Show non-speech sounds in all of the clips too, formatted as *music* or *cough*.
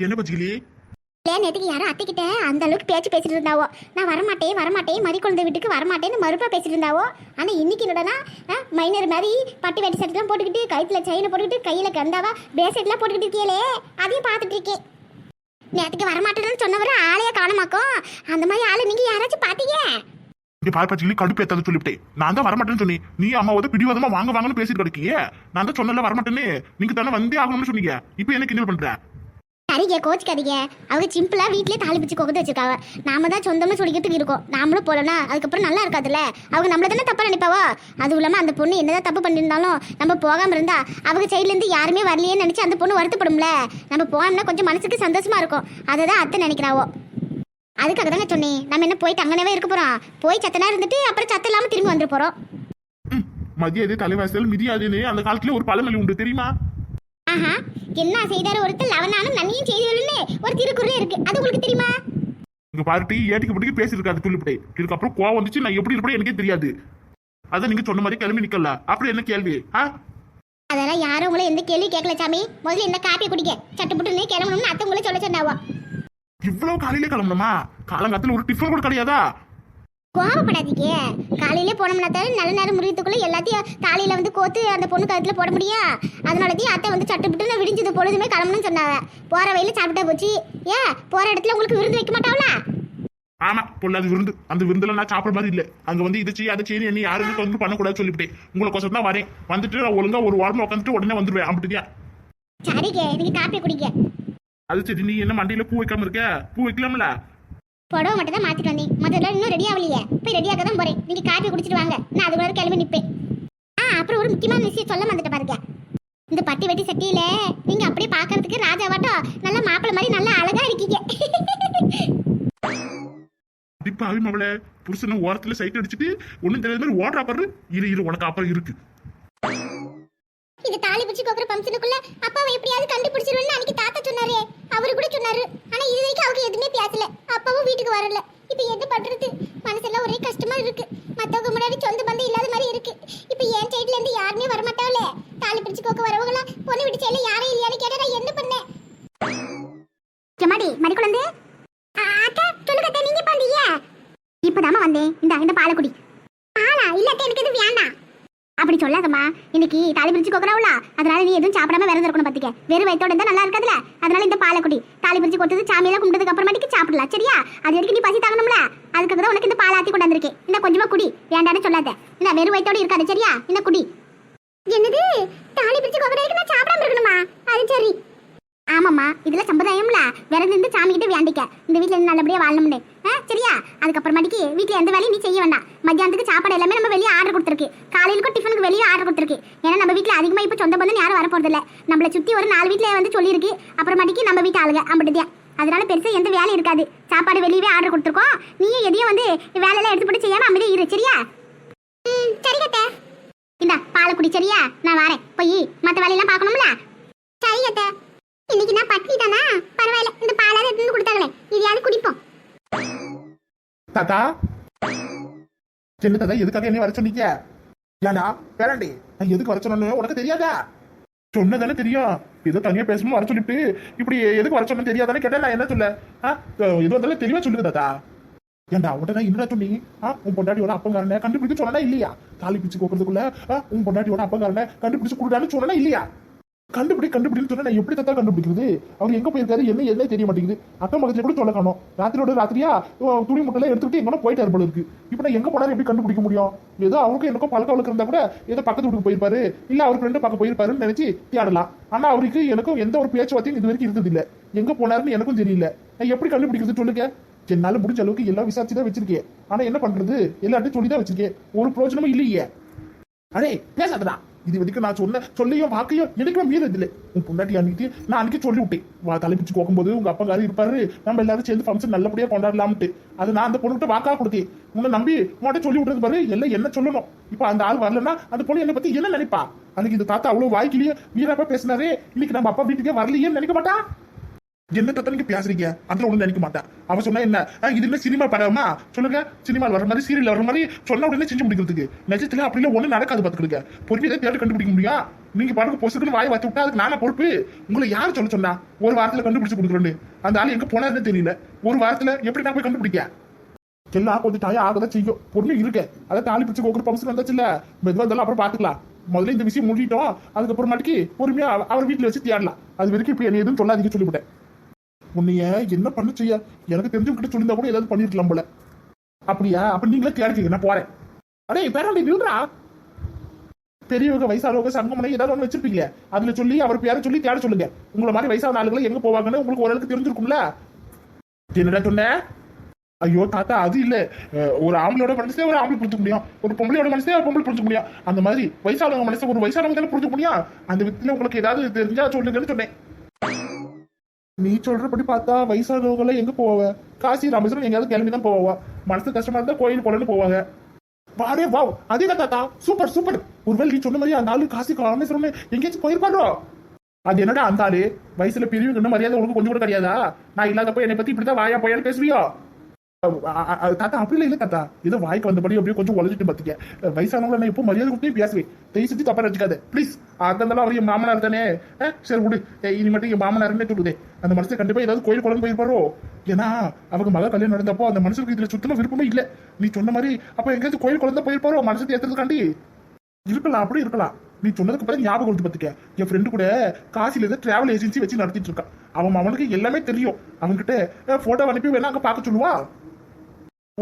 என்ன பச்சிக்கிளி இல்ல நேத்துக்கு யாரும் அத்தைக்கிட்ட அந்த அளவுக்கு பேச்சு பேசிட்டு இருந்தாவோ? நான் வரமாட்டேன் வரமாட்டேன் மறி குழந்தை வீட்டுக்கு வரமாட்டேன்னு மறுப்பா பேசிட்டு இருந்தாவோ? ஆனா இன்னைக்கு என்னடனா மைனர் மாதிரி பட்டு வெட்டி சட்டெல்லாம் போட்டுக்கிட்டு கழுத்துல செயினை போட்டுக்கிட்டு கையில கந்தாவா பேசட்லாம் போட்டுக்கிட்டு இருக்கீங்களே அதையும் பார்த்துட்டு இருக்கேன். நேத்துக்கு வரமாட்டேன்னு சொன்னவரை ஆளைய காணமாக்கும். அந்த மாதிரி ஆளு நீங்க யாராச்சும் பாத்தீங்க இங்க பாரு பச்சிக்கிளி கடுப்பு ஏத்தாத சொல்லிவிட்டேன். நான் தான் வரமாட்டேன்னு சொன்னேன். நீ அம்மா வந்து பிடிவாதமா வாங்க வாங்கன்னு பேசிட்டு கிடக்கியே. நான் தான் சொன்னல வரமாட்டேன்னு. நீங்க தானே வந்தே ஆகணும்னு சொன்னீங்க. இப்போ என்ன கிண்டல் பண்ற? சரிங்க கோச்சிக்காதீங்க. அவங்க சிம்பிளாக வீட்டிலே தாலி பிடிச்சி கொகுத்து வச்சிருக்காங்க. நாம தான் சொந்தமாக சொல்லிக்கிறதுக்கு இருக்கோம். நாமளும் போலனா அதுக்கப்புறம் நல்லா இருக்காதுல்ல? அவங்க நம்மள தானே தப்பாக நினைப்பாவோ? அதுவும் இல்லாமல் அந்த பொண்ணு என்னதான் தப்பு பண்ணியிருந்தாலும் நம்ம போகாமல் இருந்தா அவங்க சைட்லேருந்து யாருமே வரலையே நினச்சி அந்த பொண்ணு வருத்தப்படும்ல? நம்ம போனோம்னா கொஞ்சம் மனசுக்கு சந்தோஷமா இருக்கும். அதை தான் அத்தை நினைக்கிறாவோ. அதுக்காக தாங்க சொன்னேன். நம்ம என்ன போயிட்டு அங்கனவே இருக்க போறோம். போய் சத்தனா இருந்துட்டு அப்புறம் சத்தம் இல்லாம திரும்பி வந்துட்டு போறோம். ம், தலைவாசல் மிதியாதுன்னு அந்த காலத்துல ஒரு பழமொழி உண்டு தெரியுமா? ஆஹா. என்ன செய்தாரு ஒருத்தர் லவனானும் நன்னியும் செய்திகளுன்னு ஒரு திருக்குறள் இருக்கு. அது உங்களுக்கு தெரியுமா? இங்க பாருட்டி ஏட்டிக்கு படிக்க பேசியிருக்காது துள்ளிப்படை இதுக்கப்புறம் கோவம் வந்துச்சு நான் எப்படி இருப்பேன் எனக்கே தெரியாது. அதான் நீங்க சொன்ன மாதிரி கிளம்பி நிக்கல? அப்படி என்ன கேள்வி? ஆ? அதெல்லாம் யாரும் உங்களை எந்த கேள்வி கேட்கல சாமி. முதல்ல இந்த காப்பி குடிக்க? சட்டுப்புட்டுன்னு கிளம்பணும்னு அத்தை உங்களை சொல்ல சொன்னாவோ? இவ்வளவு காலையிலே கிளம்பணுமா? காலங்காத்துல ஒரு டிஃபன் கூட கிடையாதா? கோவப்படாதீங்க. காலையில போனோம்னா தான் நல்ல நேரம் முறியத்துக்குள்ள எல்லாத்தையும் தாலியில வந்து கோத்து அந்த பொண்ணு கழுத்துல போட முடியும் அதனாலதான் அத்தை வந்து சட்டுப்புட்டு விடிஞ்சது பொழுதுமே கிளம்பணும்னு சொன்னாங்க. போற வழியில சாப்பிட்டா போச்சு. ஏன் போற இடத்துல உங்களுக்கு விருந்து வைக்க மாட்டாங்களா ஆமா பொல்லாது விருந்து. அந்த விருந்துல நான் சாப்பிட மாதிரி இல்ல. அங்க வந்து இதை செய்ய அதை செய்ய என்ன யாருமே வந்து பண்ணக்கூடாது சொல்லிவிட்டேன். உங்களை கொசம் தான் வரேன். வந்துட்டு நான் ஒழுங்கா ஒரு வாரம் உட்காந்துட்டு உடனே வந்துருவேன். அப்படியா சரிங்க நீங்க காப்பி குடிக்க அது சரி நீ என்ன மண்டையில பூ வைக்காம இருக்க? பூ வைக்கலாம்ல? புடவை மட்டும் தான் மாத்திட்டு வந்தேன். முதல்ல இன்னும் ரெடி ஆகலையே. போய் ரெடியாக தான் போறேன். நீங்க காப்பி குடிச்சிட்டு வாங்க. நான் அதுக்குள்ள கிளம்பி நிப்பேன். ஆ அப்புறம் ஒரு முக்கியமான விஷயம் சொல்ல வந்துட்டு பாருங்க. இந்த பட்டி வெட்டி சட்டியில நீங்க அப்படியே பாக்குறதுக்கு ராஜாவாட்டம் நல்ல மாப்பிள்ள மாதிரி நல்லா அழகா இருக்கீங்க. இப்ப அவி மவள புருஷனை ஓரத்துல சைட் அடிச்சுட்டு ஒண்ணும் தெரியாத மாதிரி ஓடுறா பாரு. இரு இரு உனக்கு அப்புறம் இருக்கு. இது தாலி பிடிச்சு கோக்குற பம்சனுக்குள்ள அப்பாவை எப்படியாவது கண்டுபிடிச்சிருவேன்னு அன்னைக்கு தாத்தா சொன்னாரு. அவரு கூட சொன்னாரு. ஆனா இது வரைக்கும் அவங்க எதுவுமே பேசல. அப்பாவும் வீட்டுக்கு வரல. இப்போ எது பண்றது? மனசெல்லாம் ஒரே கஷ்டமா இருக்கு. மத்தவங்க முன்னாடி சொந்த பந்தம் இல்லாத மாதிரி இருக்கு. இப்போ என் சைட்ல இருந்து யாருமே வர மாட்டாங்களே தாலி பிடிச்சு கோக்க வரவங்களா? பொண்ணு விட்டு செயல யாரும் இல்லையான்னு கேட்டா நான் என்ன பண்ணேன்? ஜமாடி மடிக்குழந்து? அக்கா சொல்லுங்க நீங்க பாந்தீங்க இப்பதாம்மா வந்தேன். இந்த இந்த பாலக்குடி பாலா இல்ல அத்தை, எனக்கு இது வேண்டாம் அப்படி சொல்லாதம்மா இன்னைக்கு தாலி பிரிச்சு கொக்கறாவுல. அதனால நீ எதுவும் சாப்பிடாம விரதம் இருக்கணும் பாத்துக்க. வெறும் வயித்தோட இருந்தா நல்லா இருக்காதுல. அதனால இந்த பாலை குடி தாலி பிரிச்சு கொடுத்தது சாமியெல்லாம் கும்பிட்டதுக்கு அப்புறமாட்டிக்கு சாப்பிடலாம் சரியா? அது வரைக்கும் நீ பசி தாங்கணும்ல? அதுக்காக தான் உனக்கு இந்த பால் ஆத்தி கொண்டு வந்திருக்கேன். இந்த கொஞ்சமா குடி. வேண்டான்னு சொல்லாத. இந்த வெறும் வயித்தோட இருக்காது சரியா? இந்த குடி. என்னது? தாலி பிரிச்சு கொக்கறதுக்கு நான் சாப்பிடாம இருக்கணுமா? அது சரி. ஆமாம்மா இதுல சம்பிரதாயம்ல. விரதம் இருந்து சாமி கிட்ட வேண்டிக்க. இந்த வீட்ல இருந்து நல்லபடியா வாழணும்னு. சரியா? அதுக்கப்புறமாட்டிக்கு வீட்ல எந்த வேலையும் நீ செய்ய வேண்டாம். மத்தியானத்துக்கு சாப்பாடு எல்லாமே நம்ம வெளியே ஆர்டர் கொடுத்துருக்கு. காலையிலுக்கும் டிஃபனுக்கு வெளியே ஆர்டர் கொடுத்துருக்கு. ஏன்னா நம்ம வீட்டில் அதிகமா இப்போ சொந்த பந்தம் யாரும் வரப்போறது இல்லை நம்மளை சுற்றி ஒரு நாலு வீட்ல வந்து சொல்லியிருக்கு. அப்புறமாட்டிக்கு நம்ம வீட்டு ஆளுங்க அப்படிதான் அதனால பெருசா எந்த வேலையும் இருக்காது. சாப்பாடு வெளியவே ஆர்டர் கொடுத்துருக்கோம். நீயும் எதையும் வந்து வேலையெல்லாம் எடுத்து போட்டு செய்யாமல் அமைதியா இரு சரியா? சரி கட்ட. இந்த பாலை குடி சரியா? நான் வரேன். போய் மத்த வேலையெல்லாம் பார்க்கணும்ல? சரி கட்ட. இன்னைக்கு நான் பட்னி தானா? பரவாயில்ல. இந்த பாலாவது எடுத்து கொடுத்தாங்களே. இதையாவது குடிப்போம். தாத்தா? என்ன தாத்தா எதுக்காக என்ன வர சொன்னீங்க? ஏண்டா பேராண்டி நான் எதுக்கு வர சொன்னேன்னு உனக்கு தெரியாதா? சொன்னதானே தெரியும். ஏதோ தனியா பேசணும் வர சொல்லிட்டு இப்படி எதுக்கு வர சொன்னு தெரியாதானே கேட்டா நான் என்ன சொல்ல? எதுவும் எது தெளிவா சொல்லுங்க தாத்தா. ஏன்டா உடனே என்னடா சொன்னி ஆ உன் பொண்டாட்டியோட அப்பங்காரனை கண்டுபிடிச்சு சொன்னா இல்லையா? தாலி பிச்சு கோக்குறதுக்குள்ள உன் பொண்டாட்டியோட அப்பங்காரனை கண்டுபிடிச்சு கொடுத்தாலும் சொல்லலாம் இல்லையா? கண்டுபிடி கண்டுபிடின்னு சொன்னா நான் எப்படி தத்தா கண்டுபிடிக்கிறது? அவர் எங்க போயிருக்காரு? என்ன என்ன தெரிய மாட்டேங்குது. அக்கம் பக்கத்துல கூட சொல்ல காணும். ராத்திரியோட ராத்திரியா துணி முட்டைலாம் எடுத்துக்கிட்டு எங்கன்னா போயிட்டாரு போல இருக்கு. இப்போ நான் எங்க போனாலும் எப்படி கண்டுபிடிக்க முடியும்? ஏதோ அவருக்கும் எனக்கும் பழக்க வழக்கம் இருந்தா கூட ஏதோ பக்கத்து வீட்டுக்கு போயிருப்பாரு. இல்ல அவர் ரெண்டு பக்கம் போயிருப்பாருன்னு நினைச்சு தேடலாம். ஆனா அவருக்கு எனக்கும் எந்த ஒரு பேச்சுவார்த்தையும் இது வரைக்கும் இருந்தது இல்ல எங்க போனாருன்னு எனக்கும் தெரியல. நான் எப்படி கண்டுபிடிக்கிறது சொல்லுங்க? என்னால முடிஞ்ச அளவுக்கு எல்லாம் விசாரிச்சு தான் வச்சிருக்கேன். ஆனா என்ன பண்றது? எல்லாத்தையும் சொல்லி தான் வச்சிருக்கேன். ஒரு பிரோஜனமும் இல்லையே. அடே பேசாதடா. இது வரைக்கும் நான் சொன்ன சொல்லியும் வாக்கையும் எனக்குமே மீறது இல்லை உன் பொண்டாட்டி அன்னைக்கு நான் அன்னைக்கு சொல்லி விட்டேன் வா தலைப்பிச்சு கோக்கும்போது உங்க அப்பங்காரி இருப்பாரு. நம்ம எல்லாரும் சேர்ந்து ஃபங்க்ஷன் நல்லபடியா கொண்டாடலாம்ட்டு அது நான் அந்த பொண்ணுகிட்ட வாக்கா கொடுத்தேன். உன்னை நம்பி உன்கிட்ட சொல்லி விட்டது பாரு எல்லாம் என்ன சொல்லணும்? இப்போ அந்த ஆள் வரலன்னா அந்த பொண்ணு என்னை பத்தி என்ன நினைப்பா? அன்னைக்கு இந்த தாத்தா அவ்வளவு வாய்க்கிலேயே வீரப்பா பேசினாரே. இன்னைக்கு நம்ம அப்பா வீட்டுக்கே வரலையேன்னு நினைக்க மாட்டா? என்ன தத்தனைக்கு நீங்க பேசுறீங்க? அதுல ஒண்ணு நினைக்க மாட்டேன். அவன் சொன்னா என்ன? ஆ, இது என்ன சினிமா படமா? சொல்லுங்க. சினிமாவில் வர மாதிரி சீரியல் வர மாதிரி சொன்ன உடனே செஞ்சு முடிக்கிறதுக்கு. நிஜத்துல அப்படிலாம் ஒண்ணு நடக்காது பாத்துக்கிடுங்க பொறுமையை தேடி கண்டுபிடிக்க முடியும்? நீங்க பாட்டுக்கு பொசுக்குன்னு வாய் வச்சு விட்டா அதுக்கு நானா பொறுப்பு? உங்களை யார் சொல்ல சொன்னா? ஒரு வாரத்துல கண்டுபிடிச்சு கொடுக்குறேன்னு. அந்த ஆள் எங்க போனாருன்னு தெரியல. ஒரு வாரத்துல எப்படி நான் போய் கண்டுபிடிக்க? எல்லாம் கொஞ்சம் டயம் ஆகதான் செய்யும். பொறுமை இருக்க அதை தாலி பிடிச்சு கோக்குற பம்சன் வந்தாச்சுல்ல? மெதுவா இருந்தாலும் அப்புறம் பாத்துக்கலாம் முதல்ல இந்த விஷயம் முடிட்டோம் அதுக்கப்புறமாட்டிக்கு பொறுமையா அவர் வீட்டுல வச்சு தேடலாம். அது வரைக்கும் இப்ப என்ன எதுவும் சொல்லாதீங்க சொல்லிவிட்டேன். உன்னைய என்ன பண்ண செய்ய? எனக்கு தெரிஞ்சவங்க கிட்ட சொல்லியிருந்தா கூட ஏதாவது பண்ணிருக்கலாம் போல. அப்படியா? அப்ப நீங்களே தேடிக்கங்க நான் போறேன். அடே பேராண்டி நில்றா. பெரியவங்க வயசானவங்க சங்கமனை ஏதாவது ஒண்ணு வச்சிருப்பீங்களே. அதுல சொல்லி அவர் பேரை சொல்லி தேட சொல்லுங்க. உங்களை மாதிரி வயசான ஆளுகளை எங்க போவாங்கன்னு உங்களுக்கு ஓரளவுக்கு தெரிஞ்சிருக்கும்ல? என்னடா சொன்ன? ஐயோ தாத்தா அது இல்ல. ஒரு ஆம்பளையோட மனசே ஒரு ஆம்பளை புரிஞ்சுக்க முடியும். ஒரு பொம்பளையோட மனசே ஒரு பொம்பளை புரிஞ்சுக்க முடியும். அந்த மாதிரி வயசானவங்க மனசை ஒரு வயசானவங்க தானே புரிஞ்சுக்க முடியும்? அந்த விதத்துல உங்களுக்கு ஏதாவது தெரிஞ்சா சொல்லுங்கன்னு சொன்னேன். நீ சொல்றபடி பார்த்தா வயசானவங்கள எங்க போவாங்க? காசி ராமேஸ்வரம் எங்கேயாவது கிளம்பி தான் போவாங்க. மனசு கஷ்டமா இருந்தா கோயில் குளம்னு போவாங்க. வாடே வாவ். அதே தான். தாத்தா சூப்பர் சூப்பர். ஒருவேளை நீ சொன்ன மாதிரி அந்த ஆளு காசி ராமேஸ்வரம் எங்கேயாச்சும் போயிருப்பாரோ அது என்னடா அந்த ஆளு? வயசுல பெரியவங்க இன்னும் மரியாதை உனக்கு கொஞ்சம் கூட கிடையாதா நான் இல்லாதப்ப என்னை பத்தி இப்படிதான் வாயா போயான்னு பேசுவியோ? தாத்தா அப்படி இல்லை தாத்தா. ஏதோ வாய்க்கு வந்தபடி அப்படியே கொஞ்சம் உழைச்சிட்டு பார்த்துக்க வயசானவங்களை நான் எப்போ மரியாதை கொடுத்தே பேசுவேன். தயவு செஞ்சு தப்பா வச்சுக்காது ப்ளீஸ் அந்தந்தெல்லாம் அவர் மாமனார் தானே? சரி விடு. இனி மட்டும் என் மாமனாருன்னு சொல்லுது. அந்த மனுஷன் கண்டிப்பா ஏதாவது கோயில் குழம்பு போயிருப்பாரோ? ஏன்னா அவங்க மகள் கல்யாணம் நடந்தப்போ அந்த மனுஷனுக்கு இதுல சுத்தமா விருப்பமே இல்லை. நீ சொன்ன மாதிரி அப்ப எங்கேயாவது கோயில் குழந்தை போயிருப்பாரோ? மனசு ஏத்துறதுக்காண்டி இருக்கலாம் அப்படி இருக்கலாம். நீ சொன்னதுக்கு பிறகு ஞாபகம் கொடுத்து பார்த்துக்க என் ஃப்ரெண்டு கூட காசில இருந்து டிராவல் ஏஜென்சி வச்சு நடத்திட்டு இருக்கான். அவன் அவனுக்கு எல்லாமே தெரியும். அவன்கிட்ட போட்டோ அனுப்பி வேணா அங்க பார்க்க சொல்லுவா?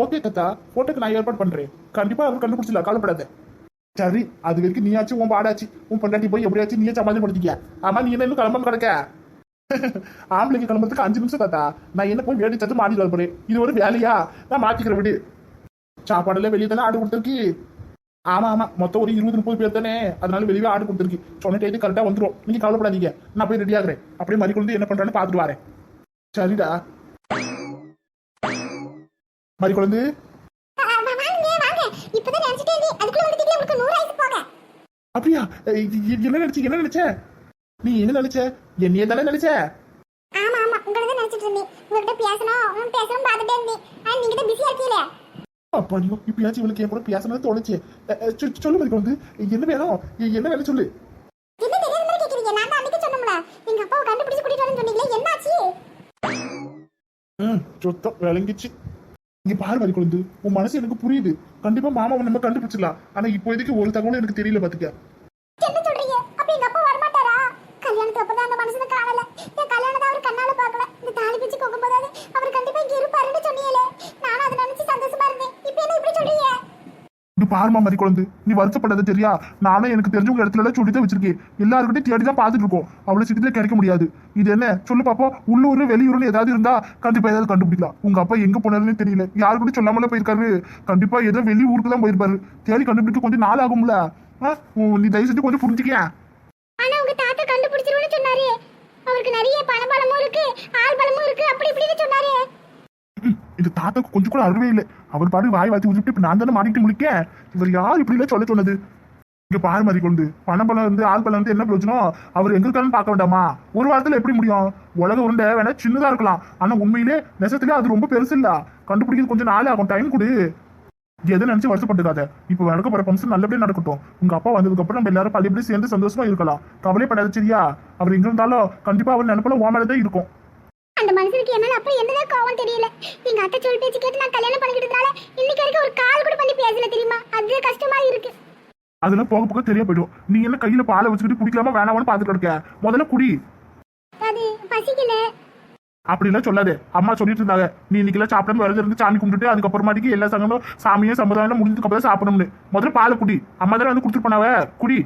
ஓகே தத்தா. போட்டோக்கு நான் ஏற்பாடு பண்றேன். கண்டிப்பா அவர் கண்டுபிடிச்சிடலாம். கவலைப்படாத. சரி அது வரைக்கும் நீயாச்சும் உன் பாடாச்சு உன் பொண்டாட்டி போய் எப்படியாச்சும் நீயே சமாளம் படுத்திக்க ஆமா நீ என்ன இன்னும் கிளம்பாம கிடக்க? *laughs* ஆம்பளைக்கு கிளம்புறதுக்கு அஞ்சு நிமிஷம் தாத்தா. நான் என்ன போய் வேடி சத்து மாடி வரப்போறேன் இது ஒரு வேலையா? நான் மாத்திக்கிறேன் விடு. சாப்பாடுல வெளியே தானே ஆடு கொடுத்துருக்கு. ஆமா ஆமா மொத்தம் ஒரு இருபது முப்பது பேர் தானே. அதனால வெளியே ஆடு கொடுத்துருக்கு. சொன்ன டைத்து கரெக்டா வந்துரும். நீங்க கவலைப்படாதீங்க. நான் போய் ரெடி ஆகுறேன். அப்படியே மறி கொண்டு என்ன பண்றான்னு பாத்துட்டு வரேன். சரிடா. மறி குழந்தை ஆ, வா- வாங்க வாங்க இப்பதான் நினைச்சிட்டே இருந்தேன் உங்களுக்கு நூறு ஆயிசு போக. அப்படியா? என்ன நினைச்ச என்ன நினைச்ச? நீ என்ன நினைச்ச? என்னைய தானே நினைச்ச? ஆமா ஆமா. உங்களை தான் நினைச்சிட்டு இருந்தேன். உங்ககிட்ட பேசணும் பேசணும் பார்த்துட்டே இருந்தேன். ஆனா நீங்க தான் பிஸியா இருக்கீல அப்பா நீ இப்பயாச்சும் இவளுக்கு என் கூட பேசணும்னு தோணுச்சு. சொல்லு மறி குழந்தை என்ன வேணும்? என்ன வேணும் சொல்லு. என்ன தெரியாத மாதிரி கேக்குறீங்க? நான் தான் அன்னைக்கு சொன்னோம்ல எங்க அப்பாவை கண்டுபிடிச்சு கூட்டிட்டு வரேன்னு சொன்னீங்களே என்னாச்சு? ம் சுத்தம் விளங்கிச்சு. இங்க பாரு வரி குழந்தை உன் மனசு எனக்கு புரியுது. கண்டிப்பா மாமாவை நம்ம கண்டுபிடிச்சிடலாம். ஆனா இப்போதைக்கு ஒரு தகவலும் எனக்கு தெரியல பாத்துக்க என்ன சொல்றீங்க அப்ப எங்க அப்பா வரமாட்டாரா கல்யாணத்துக்கு அப்பதான் அந்த மனுஷனை காணல என் கல்யாணத்தை அவர் கண்ணால பார்க்கல இந்த தாலி பிச்சு போகும்போது அவர் கண்டிப்பா இங்க இருப்பாருன்னு சொன்னீங்களே நானும் அதை நினைச்சு சந்தோஷமா இருந்தேன் இப்ப என்ன இப்படி சொல்றீங்க இது பாருமா மதி குழந்தை. நீ வருத்தப்படுறது சரியா? நானும் எனக்கு தெரிஞ்சவங்க இடத்துல எல்லாம் சொல்லிதான் வச்சிருக்கேன். எல்லாருக்கிட்டையும் தேடி தான் பார்த்துட்டு இருக்கோம் அவ்வளோ சீக்கிரத்தில் கிடைக்க முடியாது. இது என்ன? சொல்லு பாப்போம் உள்ளூர் வெளியூர்னு ஏதாவது இருந்தா கண்டிப்பா ஏதாவது கண்டுபிடிக்கலாம். உங்க அப்பா எங்க போனாருன்னு தெரியல. யாரு கூட சொல்லாமல போயிருக்காரு. கண்டிப்பா ஏதோ வெளி ஊருக்கு தான் போயிருப்பாரு. தேடி கண்டுபிடிக்க கொஞ்சம் நாள் ஆகும்ல. நீ தயவு செஞ்சு கொஞ்சம் புரிஞ்சுக்கியா. ஆனா உங்க தாத்தா சொன்னாரு. அவருக்கு நிறைய பண இருக்கு ஆள் பலமும் இருக்கு அப்படி இப்படின்னு சொன்னாரு எங்க தாத்தாக்கு கொஞ்சம் கூட அருவே இல்லை. அவர் பாரு வாய் வாத்தி விட்டுட்டு இப்ப நான் தானே மாட்டிட்டு முடிக்க இவர் யார் இப்படி எல்லாம் சொல்ல சொன்னது? இங்க பாரு மாதிரி கொண்டு பணம் பலம் இருந்து ஆள் பலம் இருந்து என்ன பிரயோஜனம்? அவர் எங்க இருக்காருன்னு பார்க்க வேண்டாமா? ஒரு வாரத்துல எப்படி முடியும்? உலக உருண்டை வேணா சின்னதா இருக்கலாம். ஆனா உண்மையிலே நெசத்திலே அது ரொம்ப பெருசு இல்ல. கண்டுபிடிக்கிறது கொஞ்சம் நாள் ஆகும். டைம் கொடு. எதை நினைச்சு வருத்தப்பட்டுக்காத. இப்ப நடக்க போற ஃபங்க்ஷன் நல்லபடியா நடக்கட்டும். உங்க அப்பா வந்ததுக்கு அப்புறம் நம்ம எல்லாரும் பள்ளிப்படி சேர்ந்து சந்தோஷமா இருக்கலாம். கவலைப்படாத சரியா? அவர் எங்க இருந்தாலும் கண்டிப்பா அவர் நினைப்பல ஓ தான் இருக்கும். அந்த மனுஷனுக்கு என்னால அப்ப என்னதான் கோவம் தெரியல? எங்க அத்தை சொல் பேச்சு கேட்டு நான் கல்யாணம் பண்ணிக்கிட்டதுனால இன்னைக்கு வரைக்கும் ஒரு கால் கூட பண்ணி பேசல தெரியுமா? அது கஷ்டமா இருக்கு. அதெல்லாம் போக போக தெரிய போயிடும். நீ என்ன கையில பாலை வச்சுக்கிட்டு குடிக்கலாமா வேணாமான்னு பாத்துட்டு இருக்க? முதல்ல குடி. அது பசிக்கல. அப்படிலாம் சொல்லாதே. அம்மா சொல்லிட்டு இருந்தாங்க. நீ இன்னைக்கெல்லாம் சாப்பிடாம விரதம் இருந்து சாமி கும்பிட்டுட்டு அதுக்கப்புறமாட்டிக்கு எல்லா சங்கமும் சாமியும் சம்பிரதாயம் முடிஞ்சதுக்கு அப்புறம் சாப்பிடணும்னு. முதல்ல பாலை குடி. அம்மா தானே வந்து கொடுத்துட்டு போனாவ? குடி.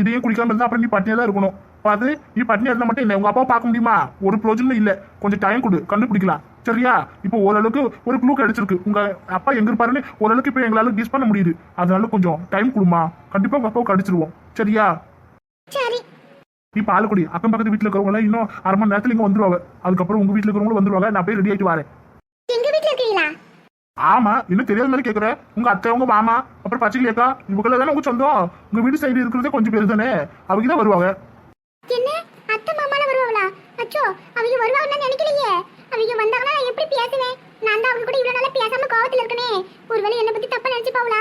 இதையும் குடிக்காம இருந்தா அப்புறம் நீ பட்னியா தான் இருக்கணும். பார்த்து நீ பட்னியா இருந்தா மட்டும் என்ன உங்க அப்பா பார்க்க முடியுமா? ஒரு பிரோஜனமும் இல்ல. கொஞ்சம் டைம் கொடு கண்டுபிடிக்கலாம். சரியா? இப்போ ஓரளவுக்கு ஒரு க்ளூ கிடைச்சிருக்கு. உங்க அப்பா எங்க இருப்பாருன்னு ஓரளவுக்கு இப்போ எங்களால கெஸ் பண்ண முடியுது. அதனால கொஞ்சம் டைம் கொடுமா கண்டிப்பா உங்க அப்பாவை கடிச்சிருவோம். சரியா? சரி. நீ பால் குடி அக்கம் பக்கத்து வீட்டுல இருக்கிறவங்க இன்னும் அரை மணி நேரத்துல இங்க வந்துருவாங்க. அதுக்கப்புறம் உங்க வீட்டுல இருக்கிறவங்களும் வந்துருவாங்க. நான் போய் ரெடி ஆயிட்டு வரேன். எங்க வீட்ல இருக்கீங்களா? ஆமா. இன்னும் தெரியாத மாதிரி கேக்குற. உங்க அத்தை உங்க மாமா அப்புறம் பச்சைக்கிளி அக்கா இவங்கள தானே உங்க சொந்தம். உங்க வீடு சைடு இருக்கிறதே கொஞ்சம் பேர் தானே. அவங்க தான் வருவாங்க. அச்சோ அவங்க வருவாங்கன்னு நினைக்கலையே. அவங்க வந்தாங்கன்னா எப்படி பேசுவேன்? நான் தான் அவங்க கூட இவ்வளவு நாளா பேசாம கோவத்துல இருக்கனே. ஒருவேளை என்ன பத்தி தப்பா நினைச்சு பாவலா